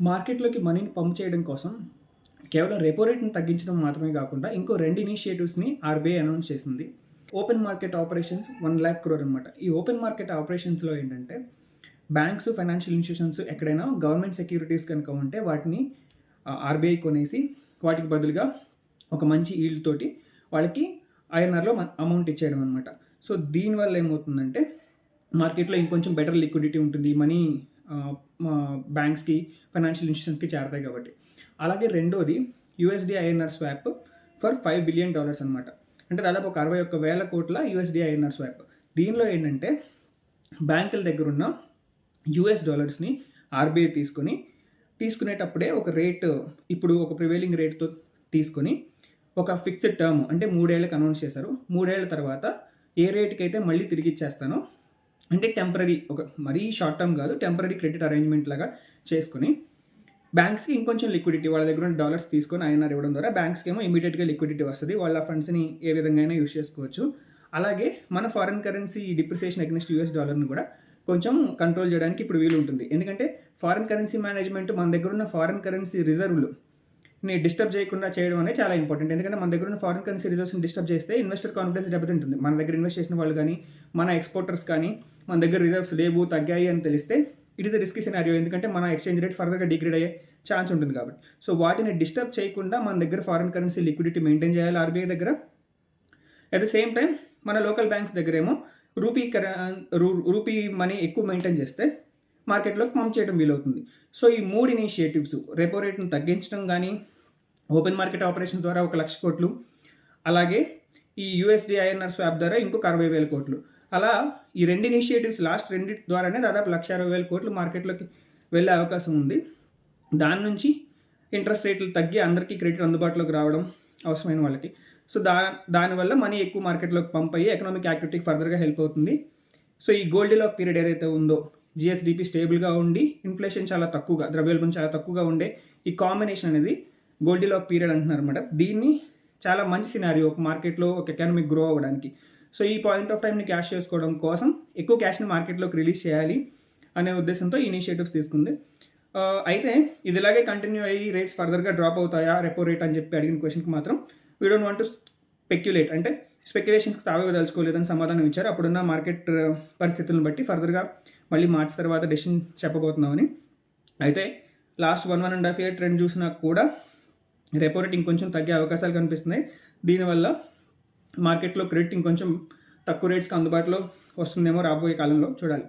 మార్కెట్లోకి మనీని పంప్ చేయడం కోసం కేవలం రెపో రేట్ని తగ్గించడం మాత్రమే కాకుండా ఇంకో రెండు ఇనిషియేటివ్స్ని ఆర్బీఐ అనౌన్స్ చేసింది. Open market operations one lakh crore అనమాట ఈ ఓపెన్ మార్కెట్ ఆపరేషన్స్లో ఏంటంటే బ్యాంక్స్ ఫైనాన్షియల్ ఇన్స్టిట్యూషన్స్ ఎక్కడైనా గవర్నమెంట్ సెక్యూరిటీస్ కనుక ఉంటే వాటిని ఆర్బీఐ కొనేసి వాటికి బదులుగా ఒక మంచి ఈల్డ్ తోటి వాళ్ళకి ఐఎన్ఆర్లో అమౌంట్ ఇచ్చేయడం అనమాట సో దీనివల్ల ఏమవుతుందంటే మార్కెట్లో ఇంకొంచెం బెటర్ లిక్విడిటీ ఉంటుంది మనీ బ్యాంక్స్కి ఫైనాన్షియల్ ఇన్స్టిట్యూషన్స్కి చేరతాయి కాబట్టి. అలాగే రెండోది USD INR swap for five billion dollars అనమాట అంటే దాదాపు ఒక అరవై ఒక్క వేల కోట్ల యూఎస్డి ఐఎన్ఆర్ స్వాప్ దీనిలో ఏంటంటే బ్యాంకుల దగ్గర ఉన్న యూఎస్ డాలర్స్ని ఆర్బీఐ తీసుకొని తీసుకునేటప్పుడే ఒక రేట్ ఇప్పుడు ఒక ప్రివైలింగ్ రేట్తో తీసుకొని ఒక ఫిక్స్డ్ టర్మ్ అంటే మూడేళ్ళకి అనౌన్స్ చేశారు. మూడేళ్ళ తర్వాత ఏ రేట్కి అయితే మళ్ళీ తిరిగి ఇచ్చేస్తానో అంటే టెంపరీ ఒక మరీ షార్ట్ టర్మ్ కాదు టెంపరీ క్రెడిట్ అరేంజ్మెంట్ లాగా చేసుకొని బ్యాంక్స్కి ఇంకొంచెం లిక్విడిటీ వాళ్ళ దగ్గర ఉన్న డాలర్స్ తీసుకొని ఐఎన్ఆర్ ఇవ్వడం ద్వారా బ్యాంక్స్కి ఏమో ఇమీడియట్గా లిక్విడిటీ వస్తుంది. వాళ్ళ ఫండ్స్ని ఏ విధంగా అయినా యూస్ చేసుకోవచ్చు. అలాగే మన foreign currency depreciation against US డాలర్ని కూడా కొంచెం కంట్రోల్ చేయడానికి ఇప్పుడు వీలు ఉంటుంది ఎందుకంటే ఫారెన్ కరెన్సీ మేనేజ్మెంట్ మన దగ్గర ఉన్న ఫారెన్ కరెన్సీ రిజర్వ్లు ని డిస్టర్బ్ చేయకుండా చేయడం అనేది చాలా ఇంపార్టెంట్ ఎందుకంటే మన దగ్గర ఉన్న ఫారెన్ కరెన్సీ రిజర్వ్స్ని డిస్టర్బ్ చేస్తే ఇన్వెస్టర్ కాన్ఫిడెన్స్ దెబ్బతింటుంది. మన దగ్గర ఇన్వెస్ట్ చేసిన వాళ్ళు కానీ మన ఎక్స్పోర్టర్స్ కానీ మన దగ్గర రిజర్వ్స్ లేవు తగ్గాయి అని తెలిస్తే ఇట్ ఇస్ రిస్కీ సినారియో ఎందుకంటే మన ఎక్స్చేంజ్ రేట్ ఫర్దర్గా డిగ్రేడ్ అయ్యే ఛాన్స్ ఉంటుంది కాబట్టి. సో వాటిని డిస్టర్బ్ చేయకుండా మన దగ్గర ఫారిన్ కరెన్సీ లిక్విడిటీ మెయింటైన్ చేయాలి ఆర్బీఐ దగ్గర. అట్ ద సేమ్ టైం మన లోకల్ బ్యాంక్స్ దగ్గరేమో రూపీ కర రూ- రూపీ మనీ ఎక్కువ మెయింటైన్ చేస్తే మార్కెట్లోకి పంప్ చేయడం వీలవుతుంది. సో ఈ మూడు ఇనిషియేటివ్స్ రెపో రేట్ను తగ్గించడం కానీ ఓపెన్ మార్కెట్ ఆపరేషన్ ద్వారా ఒక లక్ష కోట్లు అలాగే ఈ యూఎస్డి ఐఎన్ఆర్ స్వాప్ ద్వారా ఇంకొక అరవై వేల కోట్లు. అలా ఈ రెండు ఇనిషియేటివ్స్ లాస్ట్ రెండింటి ద్వారానే దాదాపు లక్ష అరవై వేల కోట్లు మార్కెట్లోకి వెళ్ళే అవకాశం ఉంది. దాని నుంచి ఇంట్రెస్ట్ రేట్లు తగ్గి అందరికీ క్రెడిట్ అందుబాటులోకి రావడం అవసరమైన వాళ్ళకి. సో దా దానివల్ల మనీ ఎక్కువ మార్కెట్లోకి పంప్ అయ్యి ఎకనామిక్ యాక్టివిటీకి ఫర్దర్గా హెల్ప్ అవుతుంది. సో ఈ గోల్డ్ లాక్ పీరియడ్ ఏదైతే ఉందో జిఎస్డిపి స్టేబుల్గా ఉండి ఇన్ఫ్లేషన్ చాలా తక్కువగా ద్రవ్యోల్బణం చాలా తక్కువగా ఉండే ఈ కాంబినేషన్ అనేది గోల్డీలాక్ పీరియడ్ అంటున్నారు అనమాట దీన్ని చాలా మంచి సినారియో ఒక మార్కెట్లో ఒక ఎకనామిక్ గ్రో అవ్వడానికి. సో ఈ పాయింట్ ఆఫ్ టైంని క్యాష్ చేసుకోవడం కోసం ఎక్కువ క్యాష్ని మార్కెట్లోకి రిలీజ్ చేయాలి అనే ఉద్దేశంతో ఇనిషియేటివ్స్ తీసుకుంది. అయితే ఇది ఇలాగే కంటిన్యూ అయ్యి రేట్స్ ఫర్దర్గా డ్రాప్ అవుతాయా రెపో రేట్ అని చెప్పి అడిగిన క్వశ్చన్కి మాత్రం we don't want to speculate అంటే స్పెక్యులేషన్స్కి తావేదలుచుకోలేదని సమాధానం ఇచ్చారు. అప్పుడున్న మార్కెట్ పరిస్థితులను బట్టి ఫర్దర్గా మళ్ళీ మార్చి తర్వాత డెసిషన్ చెప్పబోతున్నామని. అయితే last one one and half year trend చూసినా కూడా రెపో రేట్ ఇంకొంచెం తగ్గే అవకాశాలు కనిపిస్తున్నాయి. దీనివల్ల మార్కెట్లో క్రెడిట్ ఇంకొంచెం తక్కువ రేట్స్కి అందుబాటులో వస్తుందేమో రాబోయే కాలంలో చూడాలి.